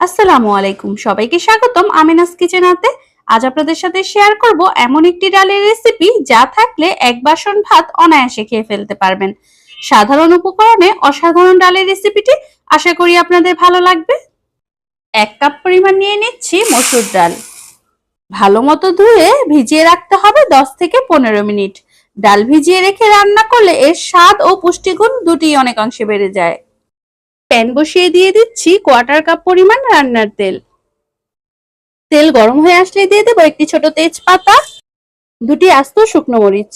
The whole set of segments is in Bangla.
আসসালামু আলাইকুম। সবাইকে স্বাগতম আমিনাস কিচেনাতে আজ আপনাদের সাথে শেয়ার করব এমন একটি ডালের রেসিপি যা থাকলে এক বাসন ভাত অনায়াসে খেয়ে ফেলতে পারবেন। সাধারণ উপকরণে অসাধারণ ডালের রেসিপিটি আশা করি আপনাদের ভালো লাগবে। এক কাপ পরিমাণ নিয়ে নিচ্ছি মসুর ডাল। ভালো মতো ধুয়ে ভিজিয়ে রাখতে হবে দশ থেকে পনেরো মিনিট। ডাল ভিজিয়ে রেখে রান্না করলে এর স্বাদ ও পুষ্টিগুণ দুটি অনেকাংশে বেড়ে যায়। প্যান বসিয়ে দিয়ে দিচ্ছি কোয়ার্টার কাপ পরিমাণ রান্নার তেল। তেল গরম হয়ে আসলে দিয়ে দেবো একটি ছোট তেজপাতা, দুটি আস্ত শুকনো মরিচ।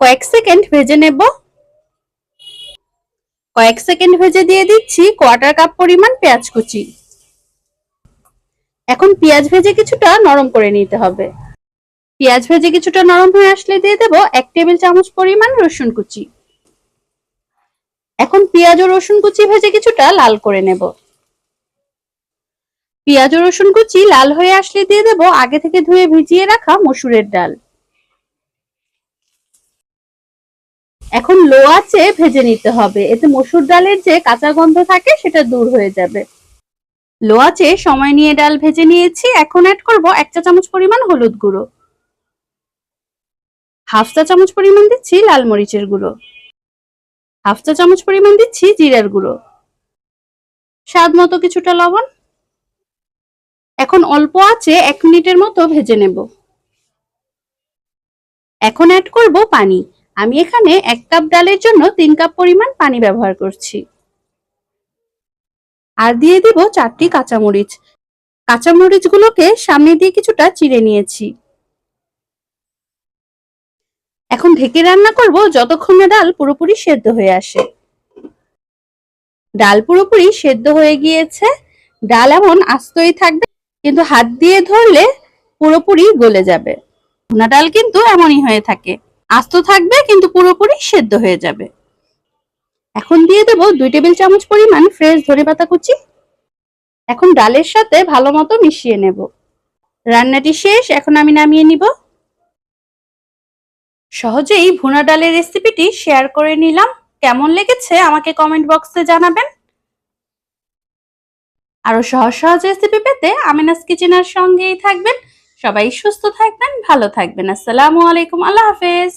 কয়েক সেকেন্ড ভেজে নেব। কয়েক সেকেন্ড ভেজে দিয়ে দিচ্ছি কোয়ার্টার কাপ পরিমাণ পেঁয়াজ কুচি। এখন পেঁয়াজ ভেজে কিছুটা নরম করে নিতে হবে। পেঁয়াজ ভেজে কিছুটা নরম হয়ে আসলে দিয়ে দেবো এক টেবিল চামচ পরিমাণ রসুন কুচি। এখন পেঁয়াজ ও রসুন কুচি ভেজে কিছুটা লাল করে নেব। পেঁয়াজ ও রসুন কুচি লাল হয়ে আসলে দিয়ে দেব আগে থেকে ধুয়ে ভিজিয়ে রাখা মসুরের ডাল। এখন লো আছে ভেজে নিতে হবে, এতে মসুর ডালের যে কাঁচা গন্ধ থাকে সেটা দূর হয়ে যাবে। লো আছে সময় নিয়ে ডাল ভেজে নিয়েছি, এখন অ্যাড করব এক চা চামচ পরিমাণ হলুদ গুঁড়ো। হাফ চা চামচ পরিমাণ দিচ্ছি লাল মরিচের গুঁড়ো। হাফ চা চামচ পরিমাণ দিচ্ছি জিরার গুঁড়ো। স্বাদ মতো কিছুটা লবণ। এখন অল্প আছে এক মিনিটের মতো ভেজে নেব। এখন অ্যাড করব পানি। আমি এখানে এক কাপ ডালের জন্য তিন কাপ পরিমাণ পানি ব্যবহার করছি। আর দিয়ে দিব চারটি কাঁচামরিচ। কাঁচামরিচগুলোকে সামনে দিয়ে কিছুটা চিড়ে নিয়েছি। এখন ঢেকে রান্না করব যতক্ষণ না ডাল পুরোপুরি সেদ্ধ হয়ে আসে। ডাল পুরোপুরি সেদ্ধ হয়ে গিয়েছে। ডাল এমন আস্তই থাকবে, কিন্তু হাত দিয়ে ধরলে পুরোপুরি গলে যাবে। ভুনা ডাল কিন্তু এমনই হয়ে থাকে। আস্ত থাকবে, কিন্তু পুরোপুরি সেদ্ধ হয়ে যাবে। এখন দিয়ে দেব দুই টেবিল চামচ পরিমাণ ফ্রেশ ধরে পাতা কুচি। এখন ডালের সাথে ভালো মতো মিশিয়ে নেব। রান্নাটি শেষ, এখন আমি নামিয়ে নিব। সহজেই ভুনা ডালের রেসিপিটি শেয়ার করে নিলাম। কেমন লেগেছে আমাকে কমেন্ট বক্সে জানাবেন। আরও সহজ সহজ রেসিপি পেতে আমিনাস কিচেনার সঙ্গেই থাকবেন। সবাই সুস্থ থাকবেন, ভালো থাকবেন। আসসালামু আলাইকুম, আল্লাহ হাফেজ।